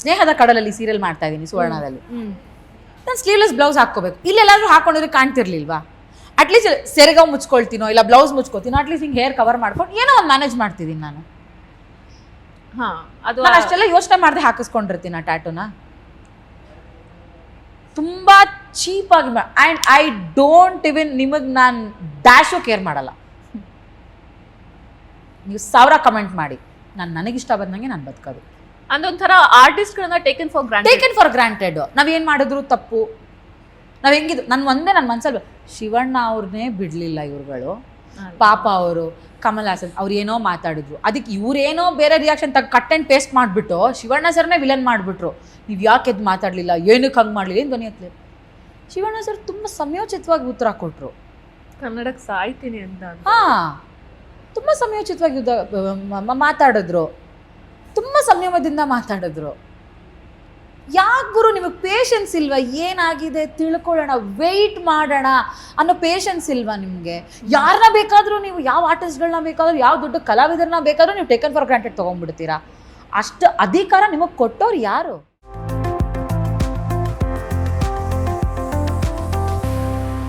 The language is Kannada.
ಸ್ನೇಹದ ಕಡಲಲ್ಲಿ ಸೀರಿಯಲ್ ಮಾಡ್ತಾ ಇದ್ದೀನಿ ಸುವರ್ಣದಲ್ಲಿ. ನಾನು ಸ್ಲೀವ್ಲೆಸ್ ಬ್ಲೌಸ್ ಹಾಕ್ಕೋಬೇಕು. ಇಲ್ಲೆಲ್ಲಾದ್ರೂ ಹಾಕೊಂಡಿದ್ರೆ ಕಾಣ್ತಿರ್ಲಿಲ್ವಾ? ಅಟ್ಲೀಸ್ಟ್ ಸೆರಗ ಮುಚ್ಕೊಳ್ತೀನೋ ಇಲ್ಲ ಬ್ಲೌಸ್ ಮುಚ್ಕೋತೀನೋ ಅಟ್ಲೀಸ್ಟ್ ಹಿಂಗೆ ಹೇರ್ ಕವರ್ ಮಾಡ್ಕೊಂಡು ಏನೋ ಒಂದು ಮ್ಯಾನೇಜ್ ಮಾಡ್ತಿದ್ದೀನಿ ನಾನು. ಹಾಂ ಅದು ನಾನು ಅಷ್ಟೆಲ್ಲ ಯೋಚನೆ ಮಾಡದೆ ಹಾಕಿಸ್ಕೊಂಡಿರ್ತೀನಿ ಆ ಟ್ಯಾಟೂನ ತುಂಬ ಚೀಪಾಗಿ ಆ್ಯಂಡ್ ಐ ಡೋಂಟ್ ಇವನ್ ನಿಮಗೆ ನಾನು ಡ್ಯಾಶು ಕೇರ್ ಮಾಡಲ್ಲ. ನೀವು ಸಾವಿರ ಕಮೆಂಟ್ ಮಾಡಿ. ನಾನು ನನಗಿಷ್ಟ ಬಂದಂಗೆ ನಾನು ಬದುಕೋದು. ಅದೊಂಥರ ಆರ್ಟಿಸ್ಟ್ಗಳನ್ನ taken for granted taken for granted ನಾವೇನ್ ಮಾಡಿದ್ರು? ತಪ್ಪು. ನಾವ್ ಹೆಂಗಿದ್ರು? ನನ್ ಒಂದೇ ನನ್ನ ಮನ್ಸಲ್ಲಿ ಶಿವಣ್ಣ ಅವ್ರನ್ನೇ ಬಿಡ್ಲಿಲ್ಲ ಇವ್ರುಗಳು. ಪಾಪ ಅವರು ಕಮಲ್ ಹಾಸನ್ ಅವ್ರು ಏನೋ ಮಾತಾಡಿದ್ರು. ಅದಕ್ಕೆ ಇವ್ರೇನೋ ಬೇರೆ ರಿಯಾಕ್ಷನ್ ತಗ ಕಟ್ ಆ್ಯಂಡ್ ಪೇಸ್ಟ್ ಮಾಡಿಬಿಟ್ಟು ಶಿವಣ್ಣ ಸರ್ನೇ ವಿಲನ್ ಮಾಡಿಬಿಟ್ರು. ನೀವು ಯಾಕೆ ಎದ್ದು ಮಾತಾಡಲಿಲ್ಲ? ಏನಕ್ಕೆ ಹಂಗೆ ಮಾಡಲಿಲ್ಲ? ಏನು ಧ್ವನಿ ಎತ್ತಲಿ ಶಿವಣ್ಣ ಸರ್ ತುಂಬ ಸಮಯೋಚಿತವಾಗಿ ಉತ್ತರ ಕೊಟ್ಟರು ಕನ್ನಡಕ್ಕೆ ಸಾಯ್ತೀನಿ ಅಂತ ಹಾಂ. ತುಂಬ ಸಮಯೋಚಿತವಾಗಿ ಮಾತಾಡಿದ್ರು. ಸಂಯಮದಿಂದ ಮಾತಾಡಿದ್ರು. ಯಾಕೆ ಗುರು ನಿಮಗೆ ಪೇಷನ್ಸ್ ಇಲ್ವಾ? ಏನಾಗಿದೆ? ತಿಳ್ಕೊಳ್ಳೋಣ ವೆಯ್ಟ್ ಮಾಡೋಣ ಅನ್ನೋ ಪೇಷನ್ಸ್ ಇಲ್ವಾ ನಿಮಗೆ? ಯಾರನ್ನ ಬೇಕಾದರೂ ನೀವು ಯಾವ ಆರ್ಟಿಸ್ಟ್ಗಳನ್ನ ಬೇಕಾದರೂ, ಯಾವ ದೊಡ್ಡ ಕಲಾವಿದರನ್ನ ಬೇಕಾದರೂ ನೀವು ಟೇಕನ್ ಫಾರ್ ಗ್ರಾಂಟೆಡ್ ತೊಗೊಂಡ್ಬಿಡ್ತೀರಾ? ಅಷ್ಟು ಅಧಿಕಾರ ನಿಮಗೆ ಕೊಟ್ಟವ್ರು ಯಾರು?